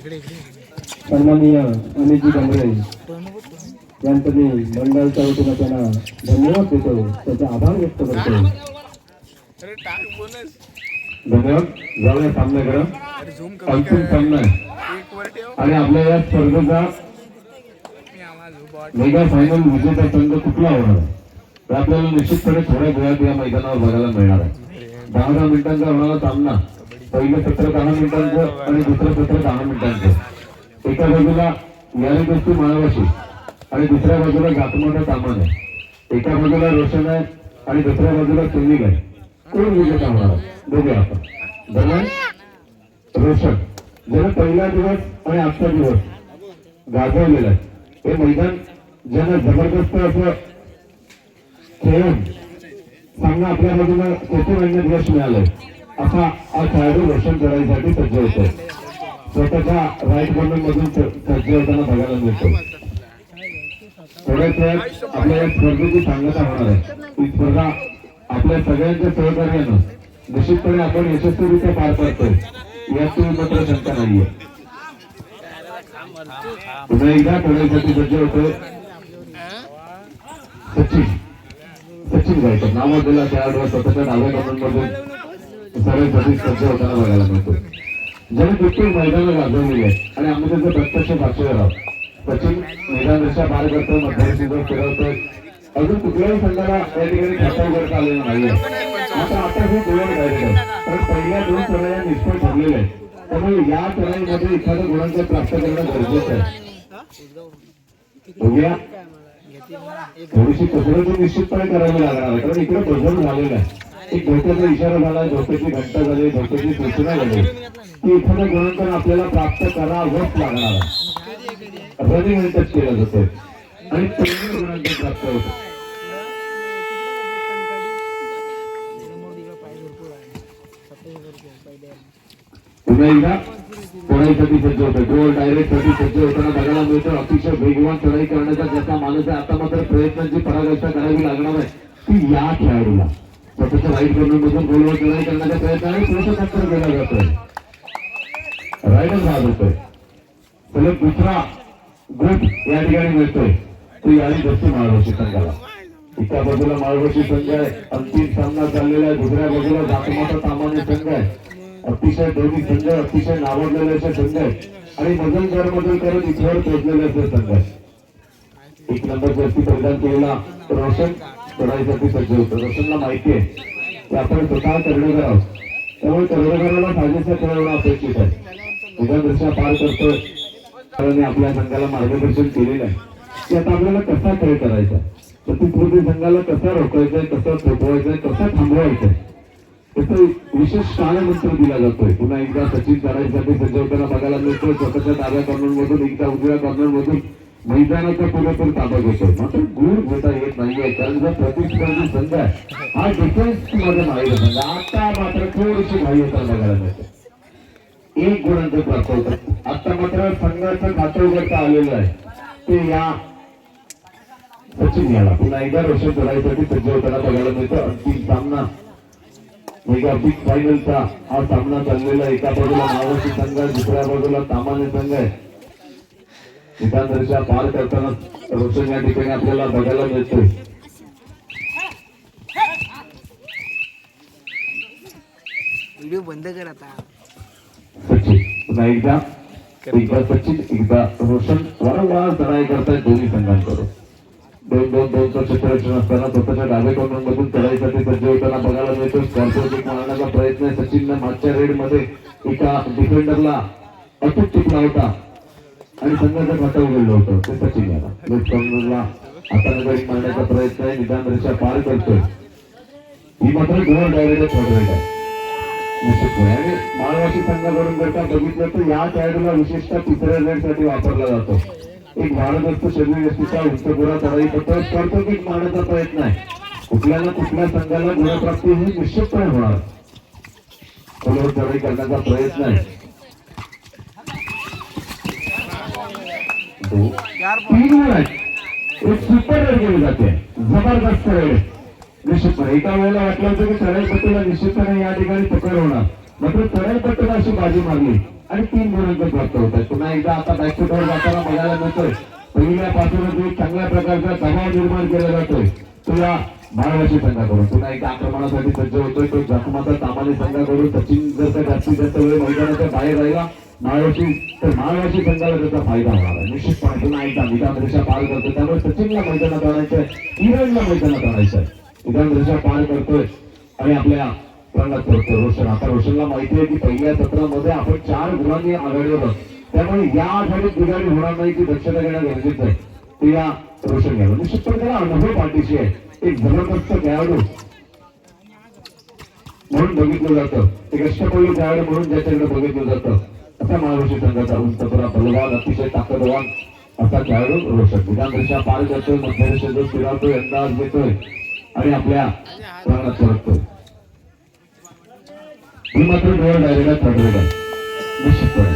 सन्माननीय अनिलजी यांचं मी मंडळाच्या वतीनं त्यांना धन्यवाद देतो. त्याचे आभार व्यक्त करतो. धन्यवाद. जाऊया झूम कमी अंतिम कर सामना. आणि आपल्या या स्पर्धेचा मेगा फायनल विजेता संघ कुठला होणार? आहे तर आपल्याला निश्चितपणे थोड्या वेळात या मैदानावर बघायला मिळणार आहे. दहा दहा मिनिटांचा होणारा सामना. पहिलं सत्र दहा मिनिटांचं आणि दुसरं सत्र दहा मिनिटांचं. एका बाजूला यारी गोष्टी माळवाशी आणि दुसऱ्या बाजूला गातमोठा सामान आहे. एका बाजूला रोशन आहे आणि दुसऱ्या बाजूला सैनिक आहे. कोण विजेता होणार बघूया आपण. दरम्यान रोशन. ज्यानं पहिला दिवस आणि आजचा दिवस. गाजवलेला आहे. हे मैदान ज्यांना जबरदस्त असं खेळून सामना आपल्या बाजूला कोकण आणण्यात यश मिळालंय. असा हा खेळाडू रोशन करण्यासाठी सज्ज होतो. स्वतःच्या राईट कॉर्नर मधून सज्ज होताना बघायला मिळतो. थोड्याच वेळात आपल्या या स्पर्धेची सांगता होणार आहे. ही स्पर्धा आपल्या सगळ्यांच्या सहकार्यानं निश्चितपणे आपण यशस्वीरित्या पार पाडतोय. यात तुम्ही मात्र शंका नाहीये. पुन्हा एकदा खेळण्यासाठी सज्ज होतोय. सचिन. सचिन गायकर नावाजलेला खेळाडू स्वतःच्या डाव्या कॉर्नरमधून सरळसाठी सज्ज होताना बघायला मिळतो. ज्याने प्रत्येक मैदानं गाजवलेली आहे आणि आम्ही त्याचं प्रत्यक्ष साक्षीदार आहोत. पश्चिम मैदान रेषा पार करतो मध्यवर्तीवर फिरवतो अजून कुठल्याही संघाला या ठिकाणी खाता करता आलेला नाहीये. आता आता हे गोळ्या डायरेक्ट कारण पहिल्या दोन चढाया निष्फळ ठरलेल्या आहेत त्यामुळे या चढाईमध्ये एखादं गुणांक प्राप्त करणं गरजेचं आहे. बघूया. थोडीशी कसरत निश्चितपणे करावी लागणार आहे. कारण इकडे बदल झालेला आहे. की धोक्याचा इशारा झाला धोक्याची घंटा झाली धोक्याची सूचना झाली. की एखादं गुणांकन आपल्याला प्राप्त करावंच लागणार. रनिंग टच केलं जातं आणि पहिलं गुणांकन प्राप्त होतं. पुन्हा एकदा चढाईसाठी सज्ज होतं? गोल डायरेक्टसाठी सज्ज होताना बघायला मिळतं अतिशय वेगवान चढाई करण्याचा ज्याचा माणूस आहे आता मात्र प्रयत्नांची पराकाष्ठा करावी लागणार आहे. ती या खेळाडूला. स्वतःच्या राईट कॉर्नर गोलवर चढाई करण्याचा प्रयत्न आणि पुरुष टक्कर केला जातोय. रायडर बाद होतोय. सलग दुसरा ग्रुप या ठिकाणी मिळतोय. तो यादी दस्ती माळवशी संघाला एका बाजूला माळवशी संघ आहे. अंतिम सामना चाललेला आहे. दुसऱ्या बाजूला जातमाचा सामान्य संघ आहे. अतिशय दोन्ही संघ अतिशय नावडलेले असे संघ आहेत. आणि मजल दर मजल करत इथवर पोहोचलेले असे संघ आहेत. एक नंबर जास्ती परिधान केलेला रोशन. करायसाठी सज्ज होतो. रोशनला माहिती आहे की आपण स्वतः कर्णधार आहोत. त्यामुळे कर्णधाराला फायदेशीर खेळवणं अपेक्षित आहे. उद्या दृश्या पार करतोय. आपल्या संघाला मार्गदर्शन केलेलं आहे. की आता आपल्याला कसा खेळ करायचा प्रतिस्पर्धी संघाला कसा रोखायचंय कसं थोपवायचंय कसं थांबवायचंय त्याचं विशेष काळमंत्र दिला जातोय. पुन्हा एकदा सचिन करायसाठी सज्ज होताना बघायला मिळतोय. स्वतःच्या डाव्या कॉर्नर मधून एकदा उजव्या कॉर्नर मधून. मैदानाचा पुरेपूर ताबा घेतो मात्र गुण घेता येत नाहीये. कारण जर प्रतिस्पर्धी संघ आहे हा डिफेन्समध्ये माहिती संघ आता मात्र थोडीशी घाई होता बघायला मिळते. एक गुणांचं प्राप्त होत आता मात्र संघाचं खातं उघडता आलेलं आहे. ते या सचिन याला. पुन्हा एकदा रोशन चढाईसाठी सज्ज होताना बघायला मिळतं. अंतिम सामना. मेगा बिग फायनलचा हा सामना चाललेला एका बाजूला मावशी संघ आहे दुसऱ्या बाजूला सामान्य संघ आहे. दर्शा पार करताना रोशन या ठिकाणी आपल्याला बघायला मिळतोय. व्हिडिओ बंद कर आता. सचिन पुन्हा एकदा. एकदा सचिन एकदा रोशन. वारंवार करतायत दोन्ही संघांकडून. दोन दोन दोनचं क्षेत्ररक्षण असताना स्वतःच्या चढाईसाठी सज्ज होताना बघायला मिळतो स्कॉर्पिओ मारण्याचा प्रयत्न सचिननं मागच्या रेडमध्ये एका डिफेंडरला अचूक टिपला होता. आणि संघाचं खातं उघडलं होतं ते सचिन याला. लेफ्ट आता हाताने गडी मारण्याचा प्रयत्न आहे निदान रेषा पार करतोय. ही मात्र गोल डायरेक्ट थर्ड आहे. निश्चितपणे आणि माळवाशी संघाकडून जर का बघितलं तर या खेळाडूला विशेषतः तिसऱ्या रेड वापरला जातो. एक भारत असतो शरीर व्यक्तीचा उंचपुरा चढाई करतो करतो मारण्याचा प्रयत्न आहे. कुठल्या ना कुठल्या संघाला गुणप्राप्ती ही निश्चितपणे होणार. करण्याचा प्रयत्न आहे. असतो. एक सुपर रेड केली जाते. जबरदस्त रेड निश्चितपणे. एका वेळेला वाटलं होतं की चढाई पट्टीला निश्चितपणे या ठिकाणी पकड होणार. मात्र चढाई पट्टीला अशी बाजी मारली आणि तीन गुणांक प्राप्त होत आहे पुन्हा एकदा आता बॅकफुटवर जाताना बघायला मिळतोय. पहिल्यापासूनच एक चांगल्या प्रकारचा दबाव निर्माण केला जातोय. तो या माळवाशी संघाकडून पुन्हा एकदा आक्रमणासाठी सज्ज होतोय तो जखमाचा सामान्य संघाकडून. सचिन जर का जास्तीत जास्त वेळ मैदानाच्या बाहेर राहिला माळवाशी तर माळवाशी संघाला त्याचा फायदा होणार आहे. निश्चितपणे पुन्हा एकदा विधान पार करतो त्यामुळे सचिनला मैदानात आणायचंय इराणला मैदानात आणायचं विधान रेषा पार करतोय. आणि आपल्या रंगात करतो रोशन आता रोशनला माहिती आहे की पहिल्या सत्रामध्ये आपण चार गुणांनी आघाडीवर त्यामुळे या आघाडीत बिघाडी होणार नाही की दक्षता घेणं गरजेचं आहे. ते या रोशन घ्यावं निश्चितपणे त्याला अनुभव पाठीशी आहे. एक जबरदस्त खेळाडू म्हणून बघितलं जातं. एक अष्टपैलू खेळाडू म्हणून ज्याच्याकडे बघितलं जातं. असा महाराष्ट्र संघाचा उंचपरा बलवान अतिशय ताकदवान असा खेळाडू रोषक. विधान पार करतोय मध्य जो फिरवतोय अंदाज घेतोय आणि आपल्या प्राणात परततोय. ही मात्र डोळ डायरेक्ट ठरलेलं आहे. निश्चितपणे.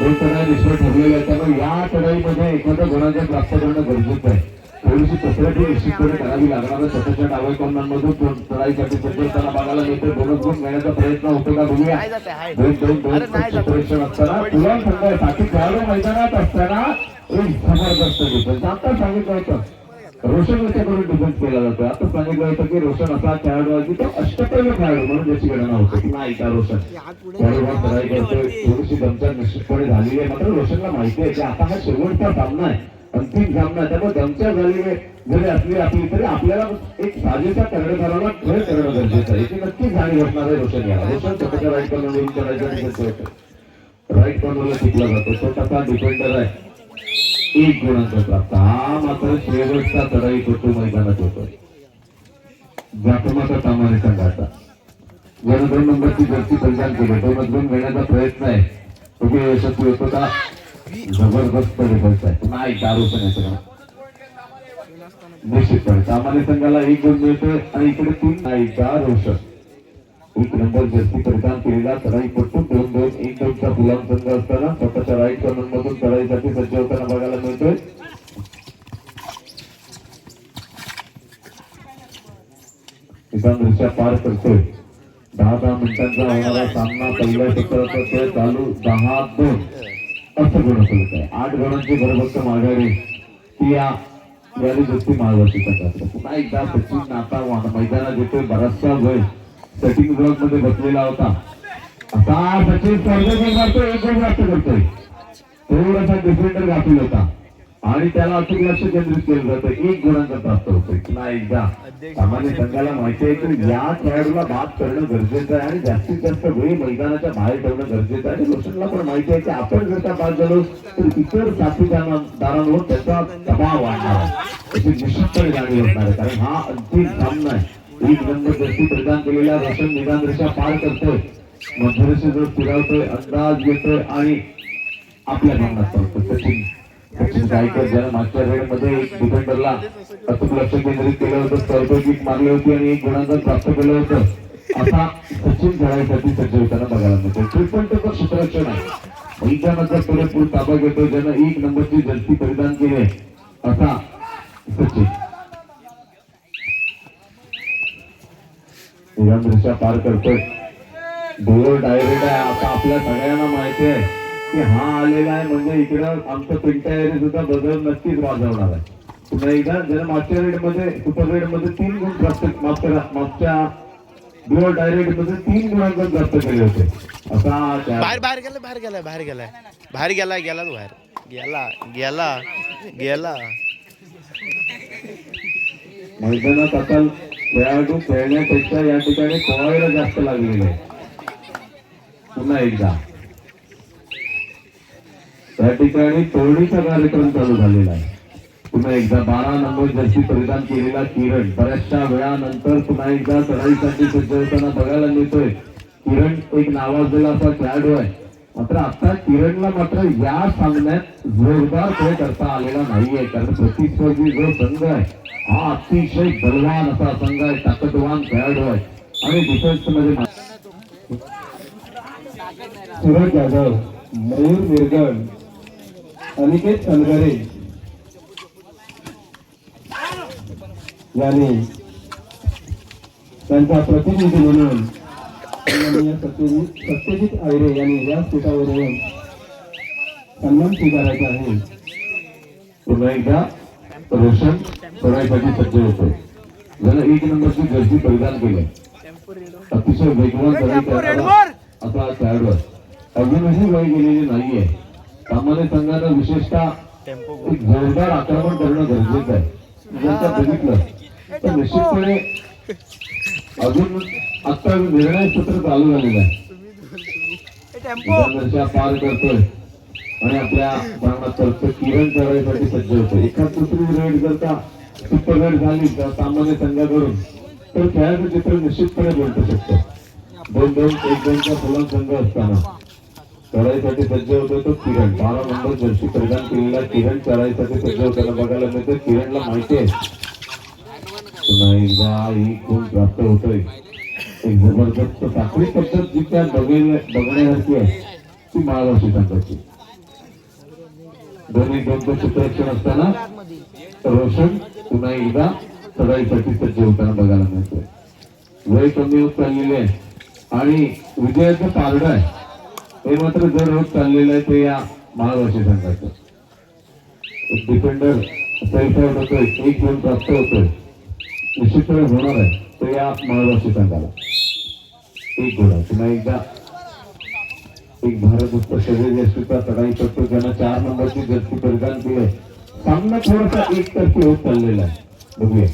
दोन चढाई निष्फळ ठरलेले आहे त्यामुळे या चढाईमध्ये एखादा गुणांचा प्राप्त करणं गरजेचं आहे. थोडीशी कसरत निश्चितपणे करावी लागणार आहे. स्वतःच्या तो चढाईसाठी बघायला मिळते. बोनस गुण घेण्याचा प्रयत्न होतो का बघूया. दोन दोन दोन अरे नाही जात. परीक्षण असताना तुला सांगाय बाकी खेळाडू मैदानात असताना एक जबरदस्त डिफेन्स आता सांगितलं होतं रोशन याच्याकडून डिफेन्स केला जातो. आता सांगितलं होतं की रोशन असा खेळाडू आहे की तो अष्टपैलू खेळाडू म्हणून त्याची गणना होते. की नाही का रोशन? चढाई करतोय. थोडीशी दमछाक निश्चितपणे झालेली आहे. मात्र रोशनला माहिती आहे की आता हा शेवटचा सामना आहे. अंतिम सामना. त्यामुळे त्यांच्या झालेली जरी असली आपली तरी आपल्याला एक साजेसा कर्णधाराला खरं करणं गरजेचं आहे. याची नक्कीच जाणीव असणार आहे रोशन घ्या रोशन स्वतःच्या राईट कॉर्नरवरून करायचं आणि त्याचं होतं. राईट कॉर्नरला टिकला जातो. तो तसा डिफेंडर आहे. एक गुणांचा प्राप्त. हा मात्र शेवटचा चढाई होतो मैदानात होतो जातमाचा सामान्य संघाचा वन दोन नंबरची जर्सी परिधान केली. तो मधून घेण्याचा प्रयत्न आहे. तो यशस्वी होतो का? जबरदस्तपणे रिझल्ट आहे. नाही दारूपणे सगळं निश्चितपणे सामान्य संघाला एक गुण मिळतोय आणि इकडे तीन. नाही चार रोशन एक नंबर जर्सी परिधान केलेला चढाई पट्टू. दोन दोन एक दोनचा गुलाम संघ असताना स्वतःच्या राईट कॉर्नर मधून चढाईसाठी सज्ज होताना बघायला मिळतोय. किसान दृश्या पार करतोय दहा दहा मिनिटांचा होणारा सामना पहिल्या सत्राचा असतोय चालू दहा दोन. असं गुण फलक आहे आठ गुणांची भरभक्त माघारी ती या यादी दुसरी मार्गदर्शक करतात पुन्हा एकदा सचिन नाता मैदानात येतोय. बराचसा वेळ सेटिंग ब्लॉकमध्ये बसलेला होता. आता सचिन स्पर्धेत मारतोय एक गुण प्राप्त करतोय थोडासा डिफेंडर गाफील होता. आणि त्याला अचूक लक्ष केंद्रित केलं जातं एक गुणांचा प्राप्त होतोय पुन्हा एकदा सामान्य संघाला माहिती आहे की या खेळाडूला बाद करणं गरजेचं आहे आणि जास्तीत जास्त वेळ मैदानाच्या बाहेर ठेवणं गरजेचं आहे. आणि रोशनला पण माहिती आहे की आपण जर का बाद झालो तर इतर साथीदारांवर त्याचा दबाव वाढणार आहे. त्याची निश्चितपणे जाणीव असणार आहे. कारण हा अंतिम सामना आहे. एक नंबर जर्सी प्रदान केलेला रोशन निदान रेषा पार करतोय. मध्यरेषे जो फिरवतोय अंदाज घेतोय आणि आपल्या भावनात पडतो मागच्या मध्ये डिफेंडरला अचूक लक्ष केंद्रित केलं होतं सर्व मारली होती आणि एक गुणांकन प्राप्त केलं होतं. असा सचिन खेळायसाठी सज्ज होताना बघायला मिळतो क्षेत्ररक्षण आहे. मैदानाचा पुरेपूर ताबा घेतो ज्यानं एक नंबरची जर्सी परिधान केली आहे. असा सचिन. दृश्या पार करतोय. डायरेक्ट आहे. आता आपल्या सगळ्यांना माहिती आहे. की हा आलेला आहे म्हणजे इकडं आमचं पिंटायरी सुद्धा बदल नक्कीच वाजवणार आहे. पुन्हा एकदा जर मागच्या रेडमध्ये सुपर रेडमध्ये तीन गुण प्राप्त मागच्या मागच्या डोर डायरेक्टमध्ये तीन गुणांकन प्राप्त केले होते. असा बाहेर बाहेर गेलाय बाहेर गेलाय बाहेर गेलाय बाहेर गेलाय गेला तो बाहेर. गेला गेला गेला. मैदानात आता खेळाडू खेळण्यापेक्षा या ठिकाणी पोहायला जास्त लागलेले. आहे पुन्हा एकदा. त्या ठिकाणी तोडणीचा कार्यक्रम चालू झालेला आहे. पुन्हा एकदा बारा नंबर जर्सी परिधान केलेला किरण बऱ्याचशा वेळानंतर पुन्हा एकदा चढाईसाठी सज्ज होताना बघायला मिळतोय. किरण एक नावाजलेला असा खेळाडू आहे. मात्र आता किरणला मात्र या सामन्यात जोरदार खेळ करता आलेला नाहीये कारण प्रतिस्पर्धी जो संघ आहे हा अतिशय बलवान असा संघ आहे ताकदवान खेळाडू आहे. आणि डिफेन्समध्ये सुरज यादव मयूर मिरगड अनिकेत सलगरे यांनी त्यांचा प्रतिनिधी म्हणून सत्यजित आयरे यांनी व्यासपीठावर येऊन सन्मान स्वीकारायचा आहे. पुन्हा एकदा रोशन सोडायसाठी सज्ज होतोय ज्याला एक नंबरची गर्दी परिधान केली. अतिशय वेगवान करायचं करणारा असा खेळाडू अजूनही वय गेलेली नाहीये. सामान्य संघानं विशेषतः जोरदार आक्रमण करणं गरजेचं आहे. जर का बघितलं तर निश्चितपणे अजून आता निर्णय सत्र चालू झालेलं आहे. पार करतोय आणि आपल्या प्राणात करतोय किरण करायसाठी सज्ज होतोय. एखाद दुसरी रेड जर का सुपर रेड झाली तर सामान्य संघाकडून तर खेळाचं चित्र निश्चितपणे बोलतो शकतो. दोन दोन एक दोनचा फुलां संघ असताना. चढाईसाठी सज्ज होतो तो किरण. बारा नंबर जर्सी परिधान केलेला किरण चढाईसाठी सज्ज होताना बघायला मिळते किरणला माहिती आहे. पुन्हा एकदा ही खून प्राप्त होतोय. एक जबरदस्त साखळी पद्धत जी त्या बघण्यासारखी आहे ती माळवाशी संघाची दोन्ही दोन क्षेत्ररक्षण असताना रोशन पुन्हा एकदा चढाईसाठी सज्ज होताना बघायला मिळतोय. वय कमी होत चाललेले आहे. आणि विजयाचं पारड आहे. हे मात्र जर होत चाललेलं आहे ते या माळवाशी संघाचं. डिफेंडर सेल्फ आउट होतोय एक गोल प्राप्त होतोय. निश्चित होणार आहे तो या माळवाशी संघाला. एक गोल आहे. पुन्हा एकदा. एक भारत शरीर यशस्वीचा चढाई करतो ज्यांना चार नंबरची जर्सी परिधान केली सामना थोडासा एकतर्फी होत चाललेला आहे. बघूया.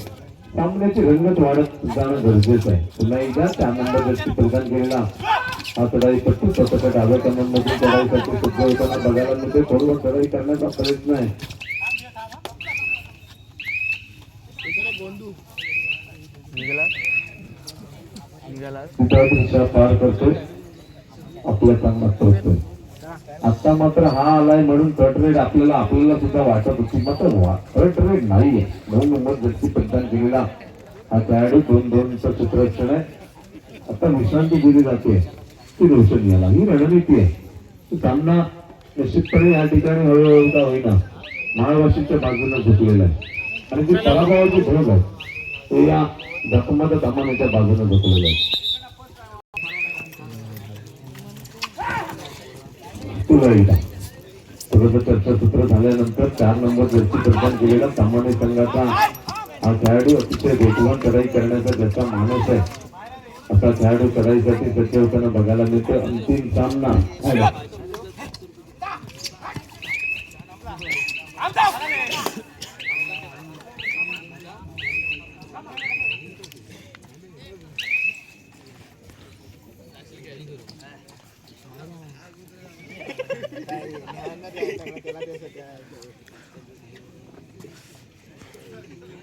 सामन्याची रंगत वाढत जाणं गरजेचं आहे. पुन्हा एकदा नंबर जर्सी परिधान केलेला हा चढाई पट्टू स्वतःच्या डाव्या कमांमधून चढाईसाठी सज्ज होताना बघायला मिळते. थोडं चढाई करण्याचा प्रयत्न आहे. पार करतोय. आपल्या चांगला करतोय आता मात्र हा आलाय म्हणून थर्ड रेट आपल्याला आपल्याला सुद्धा वाटत होती. मात्र थर्ड रेट नाहीये. दोन नंबर व्यक्ती परिधान केलेला हा खेळाडू दोन दोनचं चित्ररक्षण आहे. आता विश्रांती दिली जाते. ती रोशन याला. ही रणनीती आहे. सामना निश्चितपणे या ठिकाणी हळूहळू का होईना. महाराष्ट्राच्या बाजूला झुकलेला आहे. आणि जी पराभवाची भोग आहे. ते या जखमाच्या कमानाच्या बाजूने झुकलेलं आहे. तुला थोडंसं चर्चासूत्र झाल्यानंतर चार नंबर जर्सी प्रदान केलेला सामान्य संघाचा हा खेळाडू अतिशय वेगवान चढाई करण्याचा ज्याचा मानस आहे. असा खेळाडू चढाईसाठी सज्ज होताना बघायला मिळतो अंतिम सामना.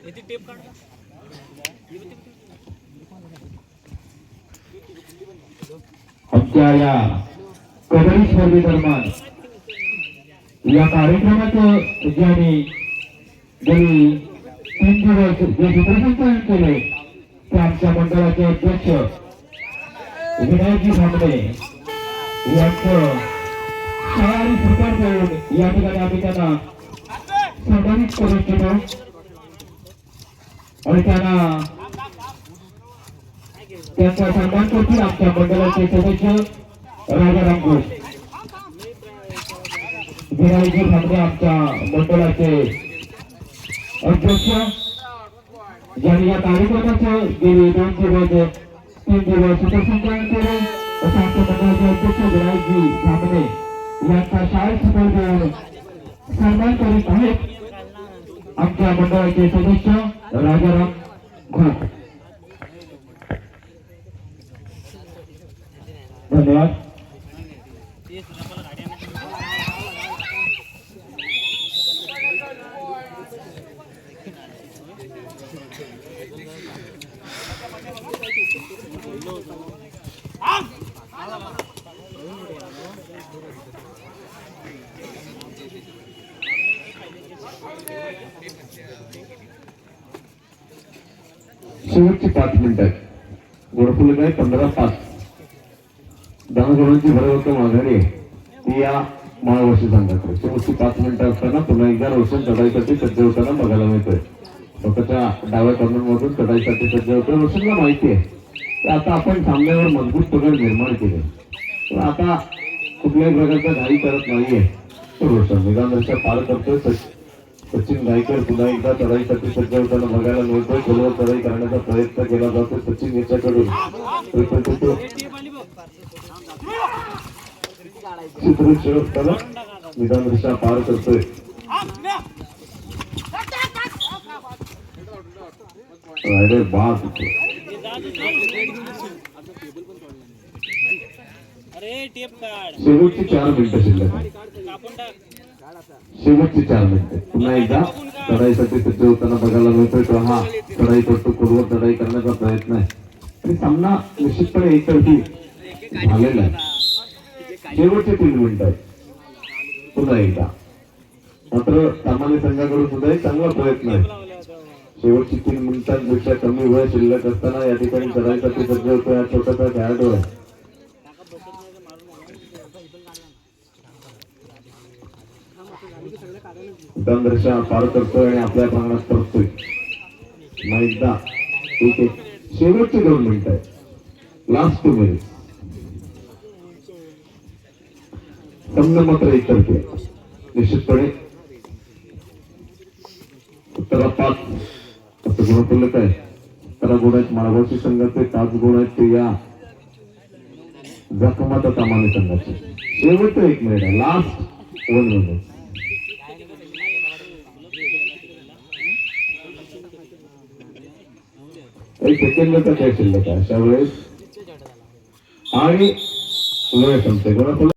आहे. आमच्या या कबड्डी स्पर्धेदरम्यान या कार्यक्रमाचं ज्यांनी गेली तीन दिवस जे सूत्रसंचालन केले ते आमच्या मंडळाचे अध्यक्ष विनायकजी भांबडे यांचं शाळारी सरकार देऊन या ठिकाणी आम्ही त्यांना सन्मानित करू इच्छितो आणि त्यांना त्यांचा सन्मान करतील आमच्या मंडळाचे सदस्य राजाराम घोष विनायकजी भांबडे आमच्या मंडळाचे अध्यक्ष ज्यांनी या कार्यक्रमाचं गेली दोन दिवस तीन दिवस सूत्रसंचालन केले असं आमच्या मंडळाचे अध्यक्ष विनायकजी भांबडे यांचा शाळेत सफर देऊन सन्मान करीत आहेत आमच्या मंडळाचे सदस्य राजाराम घोष धन्यवाद आठ पाच मिनिटं गोडफुले काय? पंधरा पाच. दहा गुणांची भरभक्कम आघाडी ती या महावर्षी संघाकडे शेवटची पाच मिनिटं असताना पुन्हा एकदा रोशन चढाईसाठी सज्ज होताना बघायला मिळतोय. स्वतःच्या डाव्या कॉर्नरमधून चढाईसाठी सज्ज होतोय. रोशनला माहिती आहे. ते आता आपण सामन्यावर मजबूत पकड निर्माण केले. तर आता कुठल्याही प्रकारचा घाई करत नाहीये. तो रोशन निदानदर्शा पार करतोय. सचिन गायकर पुन्हा एकदा चढाईसाठी सज्ज होताना बघायला मिळतोय. खोलवर चढाई करण्याचा प्रयत्न केला जातो. सचिन याच्याकडून त्याला निदानदर्शा पार करतोय. रायडर बाद. शेवटची चार मिनिटं शिल्लक. शेवटची चार मिनिटं. पुन्हा एकदा चढाईसाठी सज्ज होताना बघायला मिळतोय तो हा चढाई करतो पूर्व चढाई करण्याचा प्रयत्न आहे. आणि सामना निश्चितपणे एकतर्फी झालेला आहे. शेवटचे तीन मिनिटं आहेत. पुन्हा एकदा. मात्र सामान्य संघाकडून सुद्धा एक चांगला प्रयत्न आहे. शेवटची तीन मिनिटांपेक्षा कमी वेळ शिल्लक असताना या ठिकाणी चढाईसाठी सज्ज होतोय हा छोटासा खेळाडू आहे दंदर्शा पार करतोय आणि आपल्या प्राणात परतोय पुन्हा एकदा एक एक शेवटचे दोन मिनिट आहेत. लास्ट टू मिनिट मात्र एकतर्फी आहे. निश्चितपणे. उत्तरा पाच असं गुणफलक आहे. उत्तरा गुण आहेत माळगावची संघाचे पाच गुण आहेत ते या जखमाचा सामान्य संघाचे. शेवटचं एक मिनिट आहे. लास्ट वन मिनिट सेकंदाचा खेळ शिल्लक आहे. अशा वेळेस आणि वेळ संपते. गुणफलक